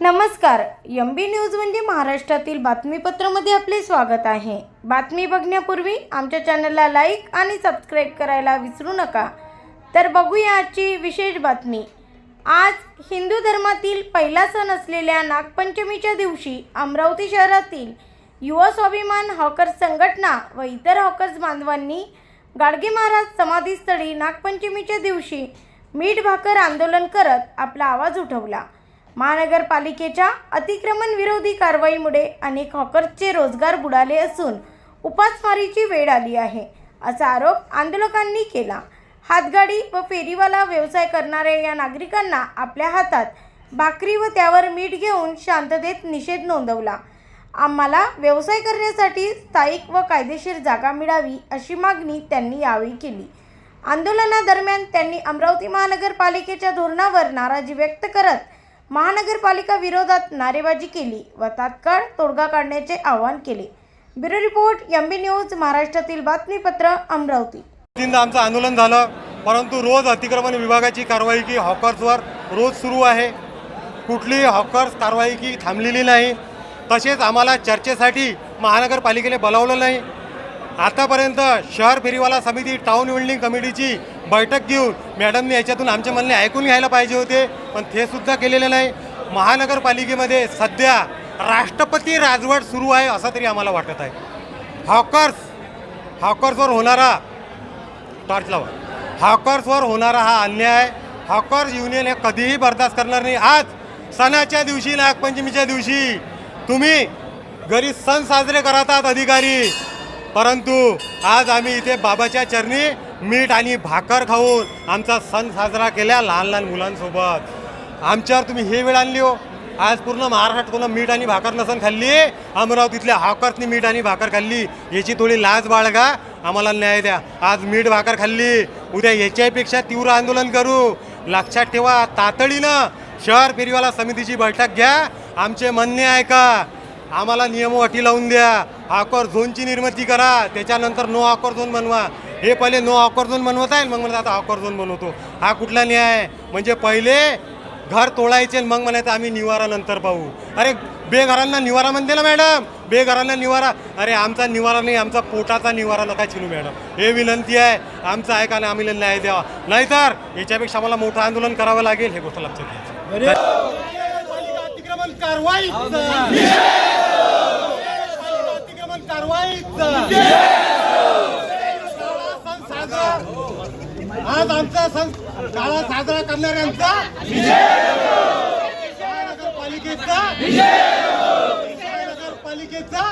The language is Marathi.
नमस्कार एम बी न्यूज म्हणजे महाराष्ट्रातील बातमीपत्रामध्ये आपले स्वागत आहे. बातमी बघण्यापूर्वी आमच्या चॅनलला लाईक आणि सबस्क्राईब करायला विसरू नका. तर बघूया आजची विशेष बातमी. आज हिंदू धर्मातील पहिला सण असलेल्या नागपंचमीच्या दिवशी अमरावती शहरातील युवा स्वाभिमान हॉकर्स संघटना व इतर हॉकर्स बांधवांनी गाडगे महाराज समाधीस्थळी नागपंचमीच्या दिवशी मीठ भाकर आंदोलन करत आपला आवाज उठवला. महानगरपालिकेच्या अतिक्रमण विरोधी कारवाईमुळे अनेक हॉकर्सचे रोजगार बुडाले असून उपासमारीची वेळ आली आहे असा आरोप आंदोलकांनी केला. हातगाडी व फेरीवाला व्यवसाय करणाऱ्या या नागरिकांना आपल्या हातात भाकरी व त्यावर मीठ घेऊन शांततेत निषेध नोंदवला. आम्हाला व्यवसाय करण्यासाठी स्थायिक व कायदेशीर जागा मिळावी अशी मागणी त्यांनी यावेळी केली. आंदोलनादरम्यान त्यांनी अमरावती महानगरपालिकेच्या धोरणावर नाराजी व्यक्त करत महानगरपालिका विरोधात नारेबाजी केली व तात्काळ तोडगा काढण्याचे आवाहन केले. Bureau report M B news महाराष्ट्रातील बातमीपत्र अमरावती. तीनदा आमचं आंदोलन झालं परंतु रोज अतिक्रमण विभागाची कारवाई की हॉकर्सवर रोज सुरू आहे. कुठलीही हॉकर्स कारवाई की थांबलेली नाही. तसेच आम्हाला चर्चेसाठी महानगरपालिकेने बोलावलं नाही. आतापर्यंत शहर फेरीवाला समिती टाऊन बिल्डिंग कमिटीची बैठक घेऊन मॅडमने याच्यातून आमचे म्हणणे ऐकून घ्यायला पाहिजे होते पण ते सुद्धा केलेले नाही. महानगरपालिकेमध्ये सध्या राष्ट्रपती राजवट सुरू आहे असं तरी आम्हाला वाटत आहे. हॉकर्स हॉकर्सवर होणारा टॉर्च लावा. हॉकर्सवर होणारा हा अन्याय हॉकर्स युनियन हे कधीही बर्दास्त करणार नाही. आज सणाच्या दिवशी नागपंचमीच्या दिवशी तुम्ही घरी सण साजरे करतात अधिकारी. परंतु आज आम्ही इथे बाबाच्या चरणी मीठ आणि भाकर खाऊन आमचा सण साजरा केला लहान लहान मुलांसोबत. आमच्यावर तुम्ही हे वेळ आणली हो. आज पूर्ण महाराष्ट्रात कोणा मीठ आणि भाकर नसन खाल्ली. अमरावतीतल्या हॉकर्सनी मीठ आणि भाकर खाल्ली. याची थोडी लाज बाळगा. आम्हाला न्याय द्या. आज मीठ भाकर खाल्ली. उद्या याच्यापेक्षा तीव्र आंदोलन करू. लक्षात ठेवा तातडीनं शहर फेरीवाला समितीची बैठक घ्या. आमचे म्हणणे ऐका. आम्हाला नियम अटी लावून द्या. हॉकर झोनची निर्मिती करा. त्याच्यानंतर नो हॉकर झोन बनवा. हे पहिले नो हॉकर झोन बनवत आहे मग म्हणतात आता हॉकर झोन बनवतो. हा कुठला न्याय? म्हणजे पहिले घर तोडायचे आणि मग म्हणायचं आम्ही निवारा नंतर पाहू. अरे बेघरांना निवारा म्हणते ना मॅडम? बेघरांना निवारा? अरे आमचा निवारा नाही आमचा पोटाचा निवारा नका चिनू मॅडम. हे विनंती आहे आमचं ऐका ना आम्ही न्याय द्यावा. नाहीतर याच्यापेक्षा आम्हाला मोठं आंदोलन करावं लागेल हे गोष्ट लक्षात घ्यायची. अतिक्रमण कारवाई अतिक्रमण कारवाई आज आमचा सण शाळा साजरा करणाऱ्यांचा नगरपालिकेचा नगरपालिकेचा